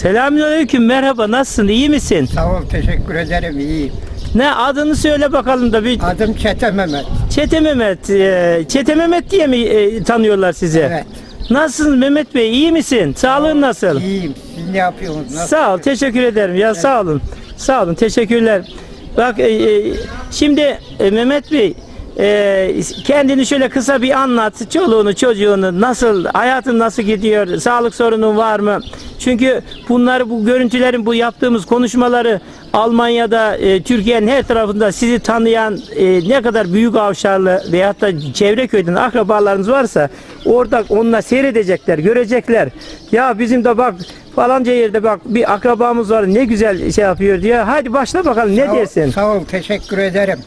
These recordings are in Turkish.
Selamünaleyküm merhaba nasılsın iyi misin? Sağ ol, teşekkür ederim, iyiyim. Ne adını söyle bakalım da bir Adım Çete Mehmet. Çete Mehmet. e, Çete Mehmet diye mi e, tanıyorlar sizi? Evet. Nasılsın Mehmet Bey iyi misin? Sağlığın nasıl? İyiyim. Siz ne yapıyorsunuz? Nasıl? Sağ ol teşekkür ederim ya sağ olun. Sağ olun teşekkürler. Bak e, e, şimdi e, Mehmet Bey e, kendini şöyle kısa bir anlat. Çoluğunu çocuğunu nasıl hayatın nasıl gidiyor? Sağlık sorunun var mı? Çünkü bunları bu görüntülerin bu yaptığımız konuşmaları Almanya'da e, Türkiye'nin her tarafında sizi tanıyan e, ne kadar büyük avşarlı veyahut da çevre köyden akrabalarınız varsa orada onunla seyredecekler, görecekler. Ya bizim de bak falanca yerde bak bir akrabamız var ne güzel şey yapıyor diye. Hadi başla bakalım ne Sağ ol- dersin? Sağ ol, teşekkür ederim.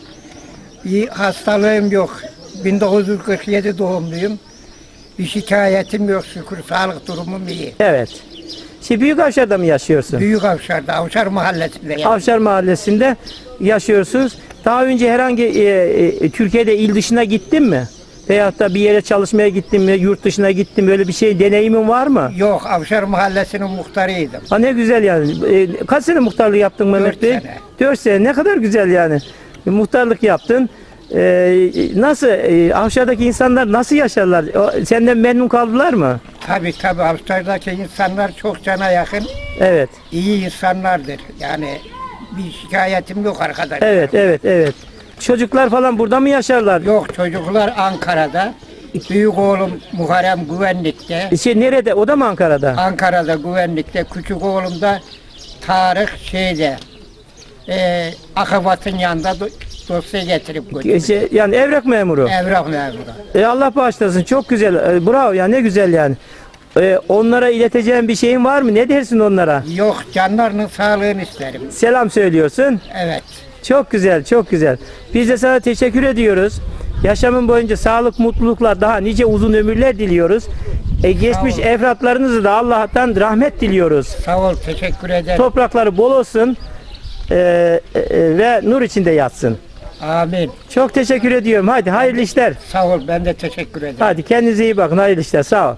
Hastalığım yok. 1947 doğumluyum. Bir şikayetim yok şükür. Sağlık durumum iyi. Evet. Şimdi Büyük Avşar'da mı yaşıyorsun? Büyük Avşar'da, Avşar mahallesinde. yani. Avşar Mahallesi'nde yaşıyorsunuz. Daha önce herhangi e, e, Türkiye'de il dışına gittin mi? Veyahut da bir yere çalışmaya gittin mi? Yurt dışına gittin mi? Öyle bir şey deneyimin var mı? Yok, Avşar mahallesinin muhtarıydım. Ha ne güzel yani. E, kaç sene muhtarlık yaptın Mehmet Dört Bey? sene. 4 sene. Ne kadar güzel yani. E, muhtarlık yaptın. E, nasıl e, Avşar'daki insanlar nasıl yaşarlar? O, senden memnun kaldılar mı? Tabii tabii Avşar'daki insanlar çok cana yakın, Evet. iyi insanlardır. Yani bir şikayetim yok arkadaşlar. Evet, evet, evet. Çocuklar falan burada mı yaşarlar? Yok çocuklar Ankara'da. Büyük oğlum Muharrem güvenlikte. Şey nerede? O da mı Ankara'da? Ankara'da güvenlikte. Küçük oğlum da Tarık şeyde. E, akabatın yanında do- dosya getirip götürüyor. Şey, yani evrak memuru. Evrak memuru. E Allah bağışlasın. Çok güzel. E, bravo ya ne güzel yani. E, onlara ileteceğin bir şeyin var mı? Ne dersin onlara? Yok canlarının sağlığını isterim. Selam söylüyorsun. Evet. Çok güzel, çok güzel. Biz de sana teşekkür ediyoruz. Yaşamın boyunca sağlık, mutluluklar, daha nice uzun ömürler diliyoruz. E, geçmiş efratlarınızı da Allah'tan rahmet diliyoruz. Sağ ol teşekkür ederim. Toprakları bol olsun e, ve nur içinde yatsın. Amin. Çok teşekkür ediyorum. Hadi hayırlı işler. Sağ ol ben de teşekkür ederim. Hadi kendinize iyi bakın. Hayırlı işler. Sağ ol.